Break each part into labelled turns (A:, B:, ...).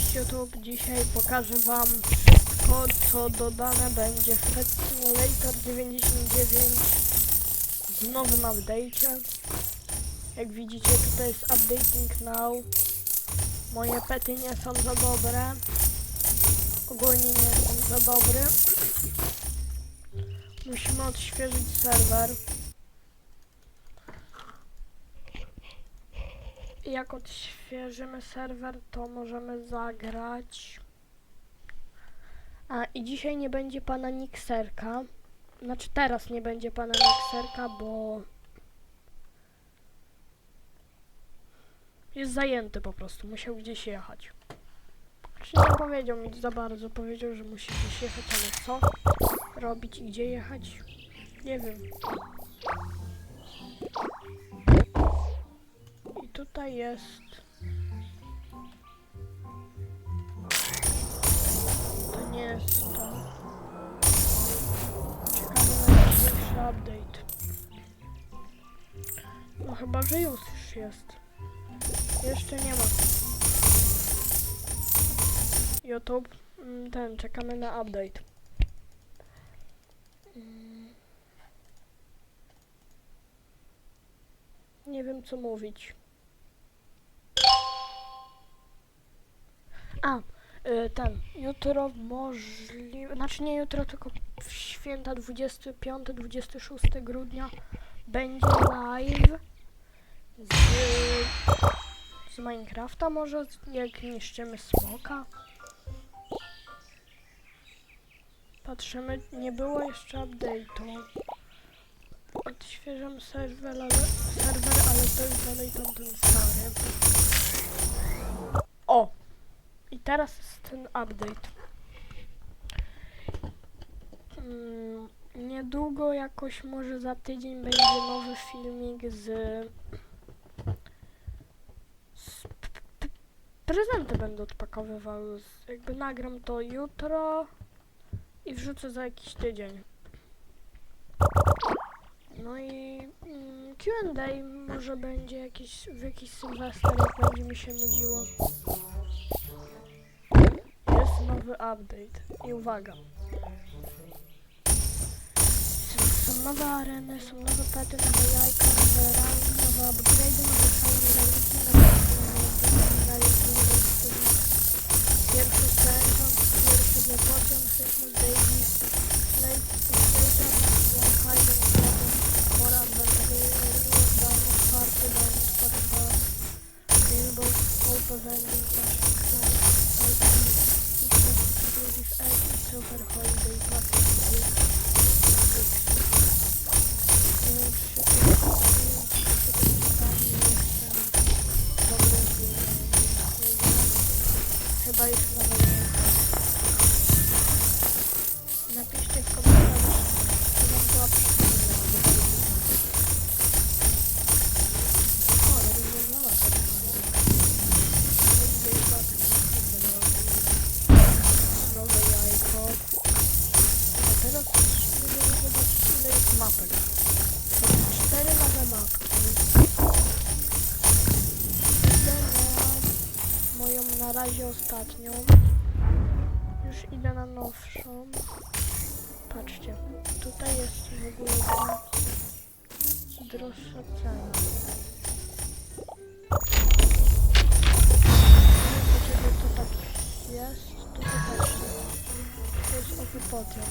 A: Cześć YouTube, dzisiaj pokażę wam wszystko co dodane będzie w Pet Simulator 99 w nowym update'cie. Jak widzicie tutaj jest updating now. Moje pety nie są za dobre. Ogólnie nie są za dobre. Musimy odświeżyć serwer. Jak odświeżymy serwer, to możemy zagrać. A i dzisiaj nie będzie pana Nikserka. Znaczy teraz nie będzie pana Nikserka, bo jest zajęty po prostu, musiał gdzieś jechać. Znaczy nie powiedział mi za bardzo, powiedział, że musi gdzieś jechać, ale co robić i gdzie jechać? Nie wiem. Tutaj jest. To nie jest to. Czekamy na najbliższy update. No chyba, że już jest. Jeszcze nie ma. YouTube, mm, ten, czekamy na update. Mm. Nie wiem co mówić. A, y, ten, jutro możliwe, znaczy nie jutro, tylko w święta 25-26 grudnia będzie live z, z Minecrafta może, jak niszczymy smoka. Patrzymy, nie było jeszcze update'u. Odświeżam serwer, ale, serwer, ale to jest dalej tamten stary. Teraz jest ten update. Mm, niedługo, jakoś może za tydzień będzie nowy filmik z... z prezenty będę odpakowywał. Jakby nagram to jutro i wrzucę za jakiś tydzień. No i mm, Q&A może będzie jakiś, w jakiś sylwester, jak będzie mi się nudziło. Nowy update. I uwaga. Są, nowe areny, są nowe pety, nowe jajka, nowe rangi, nowe upgrade'y, nowe shiny reliki, nowe nowe reliki, nowe studia. Pierwszy sezon, pierwszy razie ostatnią. Już idę na nowszą. Patrzcie, tutaj jest w ogóle droższa cena. Dlaczego to tak jest? To zobaczcie. To jest owy potem.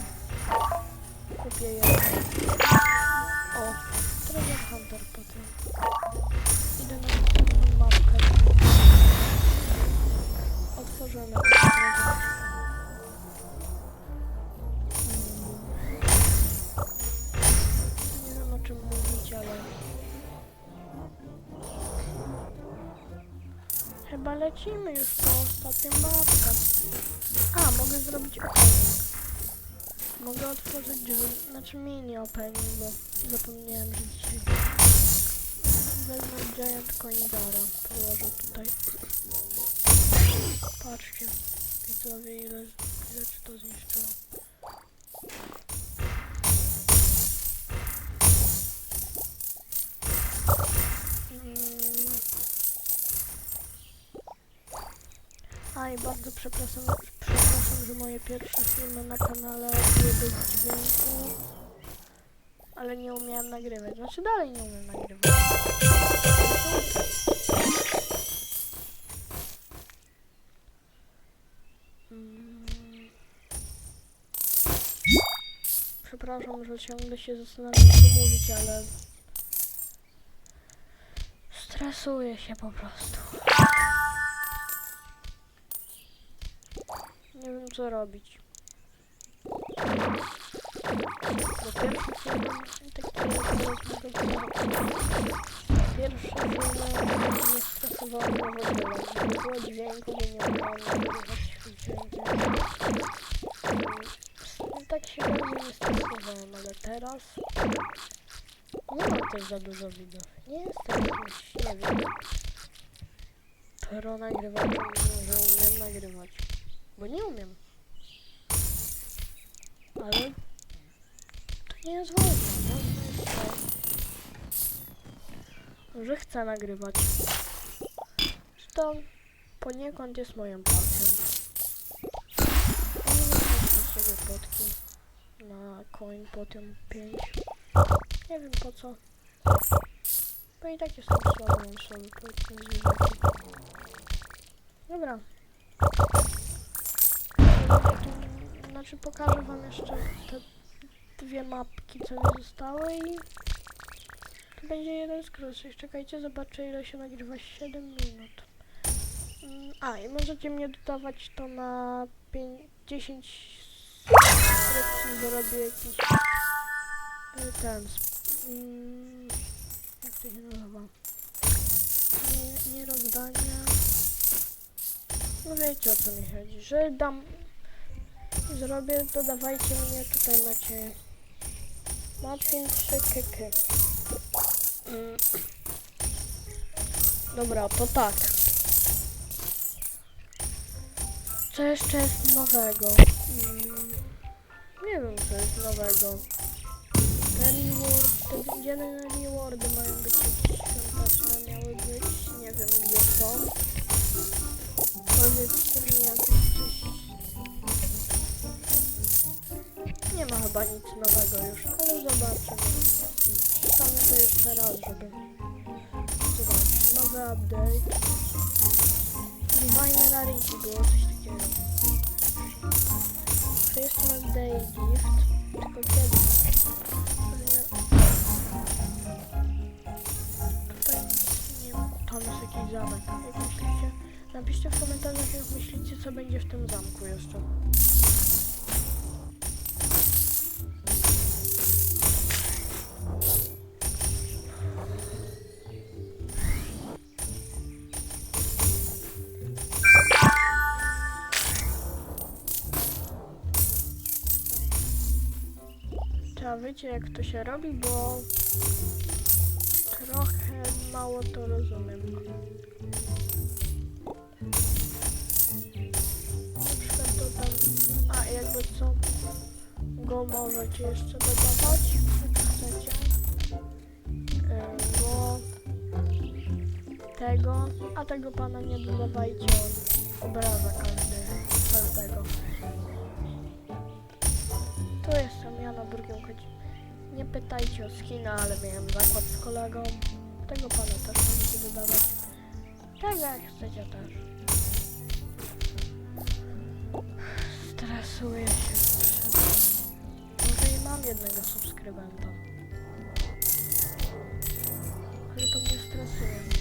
A: Kupię je. O, Treasure Hunter potem. Chyba lecimy już po ostatnią mapkę. A, mogę zrobić opening. Mogę otworzyć drzwi, znaczy mini opening, bo zapomniałem, że dzisiaj... Wezmę Giant Coindara, położę tutaj. Patrzcie, widzowie, ile rzeczy to zniszczyło. Mm. I bardzo przepraszam, przepraszam, że moje pierwsze filmy na kanale były bez dźwięku. Ale nie umiałem nagrywać. Znaczy dalej nie umiem nagrywać. Mm. Przepraszam, że ciągle się zastanawiam co mówić, ale stresuję się po prostu. Nie wiem co robić. Bo pierwszy film taki. Pierwszy film mnie w ogóle. Nie było dźwięku, nie umiałem że chcę nagrywać. To poniekąd jest moją pasją. Nie sobie potki na coin potem 5. Nie wiem po co. Bo i tak jestem powiedzmy zwierzaki. Dobra. Znaczy pokażę wam jeszcze te dwie mapki, co mi zostały i będzie jeden z krótszych. Czekajcie, zobaczę ile się nagrywa. 7 minut. Mm, A, i możecie mnie dodawać to na 5, 10 subskrypcji, zrobię jakiś y, ten, mm, jak to się nazywa? Nie, nie rozdania. No wiecie o co mi chodzi, że dam zrobię, dodawajcie mnie, tutaj macie Martin 3 KK. Mm. Dobra, to tak. Co jeszcze jest nowego? Mm. Nie wiem co jest nowego. Te reward, te dzienne rewardy mają być jakieś świąteczne, miały być, nie wiem gdzie są. Powiedzcie mi jakieś coś nie ma chyba nic nowego już, ale zobaczymy. To jeszcze raz, żeby zobaczyć. Nowy update. Divine Rarity było coś takiego. To jest ten day gift, tylko kiedy? Tutaj nic nie ma. Tam jest jakiś zamek. Jak myślicie? Napiszcie w komentarzach, jak myślicie, co będzie w tym zamku jeszcze. Wiecie jak to się robi, bo trochę mało to rozumiem. A jakby co, go możecie jeszcze dodawać, jak chcecie, bo tego, a tego pana nie dodawajcie, on obraza każdy, każdego. Tu jestem ja na drugim choć nie pytajcie o skina, ale miałem zakład z kolegą. Tego pana też możecie dodawać. Tego jak chcecie też. Stresuję się. Może i mam jednego subskrybenta. Ale to mnie stresuje.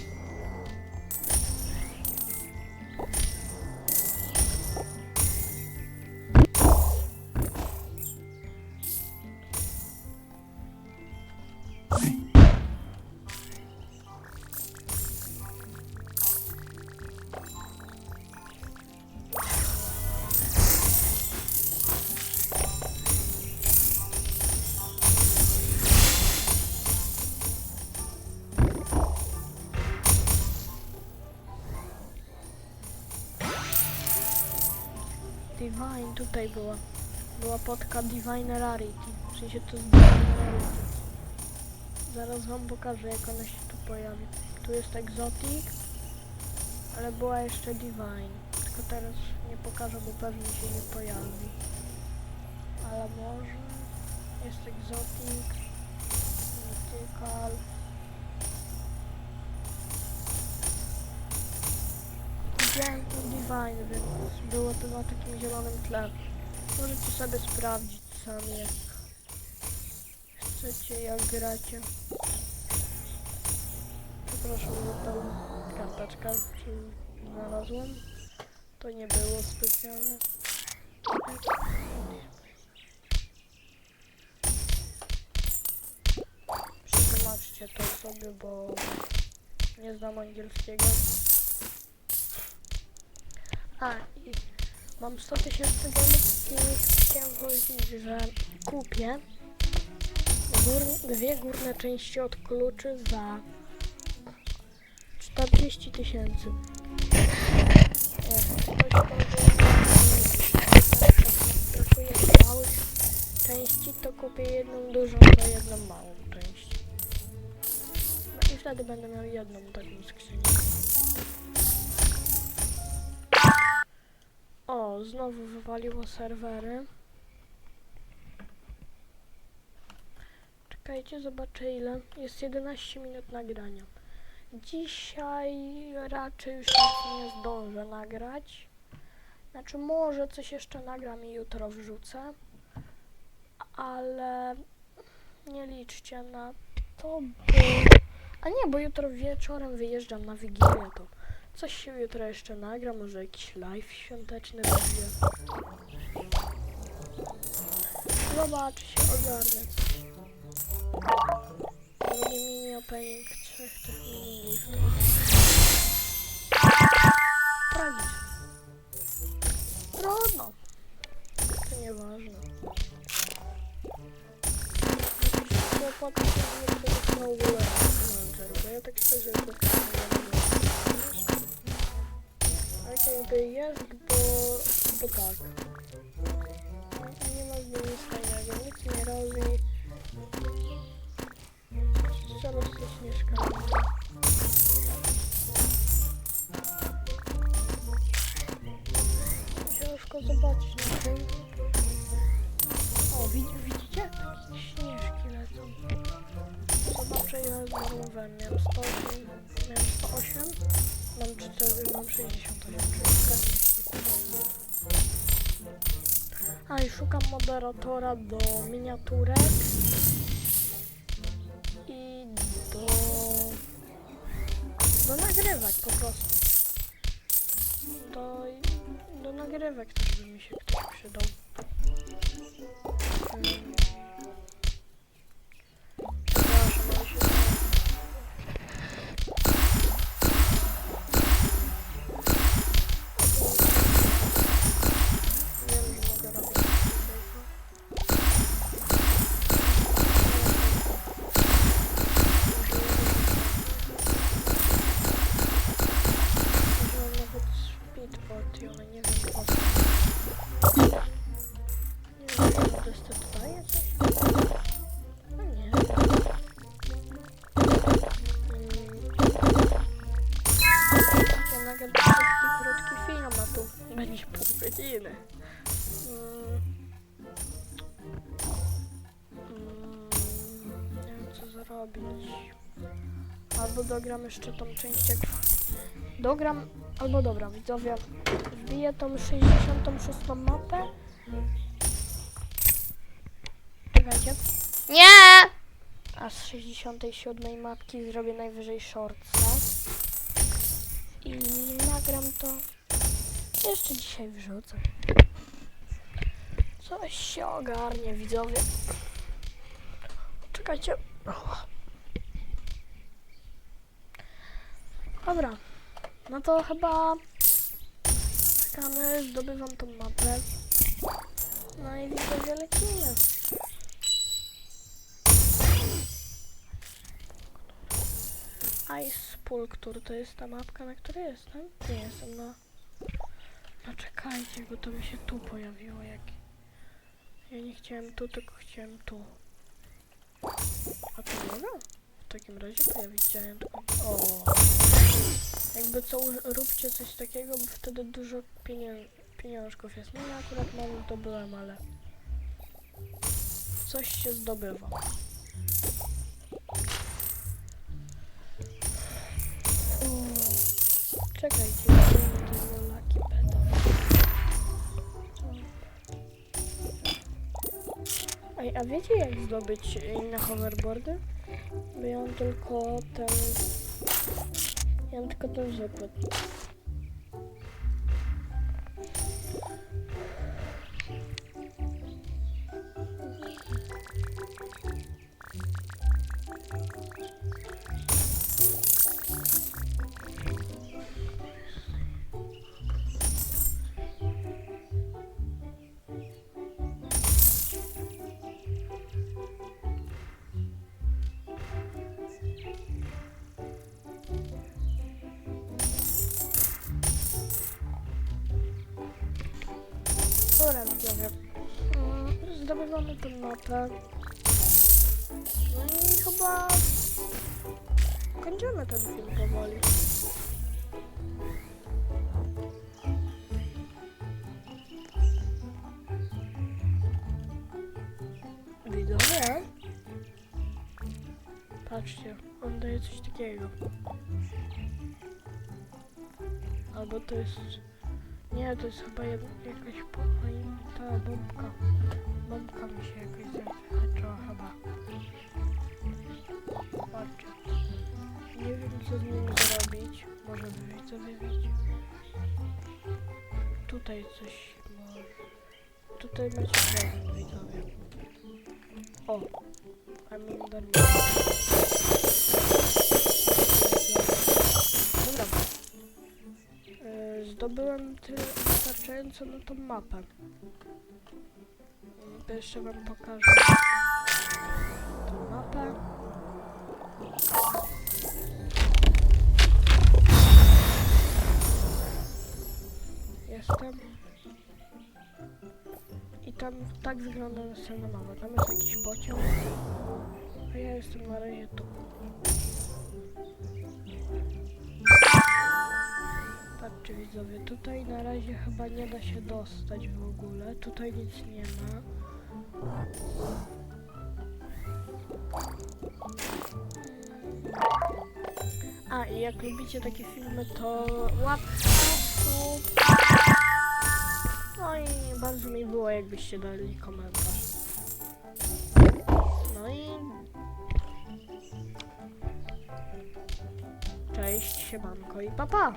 A: Divine tutaj była. Była podka Divine Rarity. W sensie to jest Rarity. Zaraz wam pokażę jak ona się tu pojawi. Tu jest Exotic, ale była jeszcze Divine. Tylko teraz nie pokażę, bo pewnie się nie pojawi. Ale może jest egzotik, mythical. Widziałem to Divine, więc było to na takim zielonym tle. Możecie sobie sprawdzić sami jak chcecie, jak gracie. Przepraszam za tą karteczkę, czy znalazłem. To nie było specjalne. Przetłumaczcie to sobie, bo nie znam angielskiego. A, i mam 100 tysięcy gemów i chciałem powiedzieć, że kupię gór, dwie górne części od kluczy za 40 tysięcy. Brakuje małych części, to kupię jedną dużą za jedną małą część. No i wtedy będę miał jedną taką skrzynkę. Znowu wywaliło serwery. Czekajcie, zobaczę ile. Jest 11 minut nagrania. Dzisiaj raczej już nic nie zdążę nagrać. Znaczy może coś jeszcze nagram i jutro wrzucę. Ale nie liczcie na to, bo... A nie, bo jutro wieczorem wyjeżdżam na Wigilię, to coś się jutro jeszcze nagra, może jakiś live świąteczny będzie. Zobacz, się ogarnę. Będzie mini opening trzech tych mini. Tragicznie. Trudno. To nieważne. Się nie w ogóle bo ja tak szczerze to Tak jakby jest, bo, bo tak. Nie ma z nim nic fajnego, nic moderatora do miniaturek i do do nagrywek po prostu. Do, do nagrywek też by mi się ktoś przydał. Hmm. Nie wiem po. Nie wiem, czy to jest to daje coś? No nie. Ja nagle taki krótki film, a tu będzie pół godziny. Zrobić. Albo dogram jeszcze tą część jak... Dogram, albo dobra, widzowie, wbiję tą 66 mapę. Czekajcie.
B: Nie!
A: A z 67 mapki zrobię najwyżej shortsa. I nagram to. Jeszcze dzisiaj wrzucę. Coś się ogarnie, widzowie. Czekajcie. Dobra. No to chyba czekamy, zdobywam tą mapę. No i widzowie lecimy. Ice Pool, który to jest ta mapka, na której jestem? Nie jestem na... No czekajcie, bo to mi się tu pojawiło jak... Ja nie chciałem tu, tylko chciałem tu. A to mogę? W takim razie pojawić giant... O! Jakby co, róbcie coś takiego, bo wtedy dużo pieniążków jest. No ja akurat mam zdobyłem, ale coś się zdobywa. Czekajcie, tego Lucky Peda. Ej, a wiecie jak zdobyć inne hoverboardy? Bo ja mam tylko ten... Ja mam tylko ten zwykły. Mm, Zdobywamy tę mapę. No i chyba kończymy ten film powoli. Widzowie? Patrzcie, on daje coś takiego. Albo to jest... Nie, to jest chyba jed, jakaś po, oj, ta bombka. Bombka mi się jakoś zahaczyła chyba. Patrzcie. Nie wiem co z nim zrobić. Może wy widzowie wiecie. Tutaj coś może. Tutaj macie prezent widzowie. O! A mam darmo. Wystarczająco na tą mapę. To jeszcze wam pokażę tą mapę. Jestem. I tam tak wygląda następna mapa. Tam jest jakiś pociąg. A ja jestem na razie tu. Widzowie, tutaj na razie chyba nie da się dostać w ogóle. Tutaj nic nie ma. A i jak lubicie takie filmy, to łapka. No i bardzo mi było, jakbyście dali komentarz. No i... Cześć, siemanko i papa! Pa.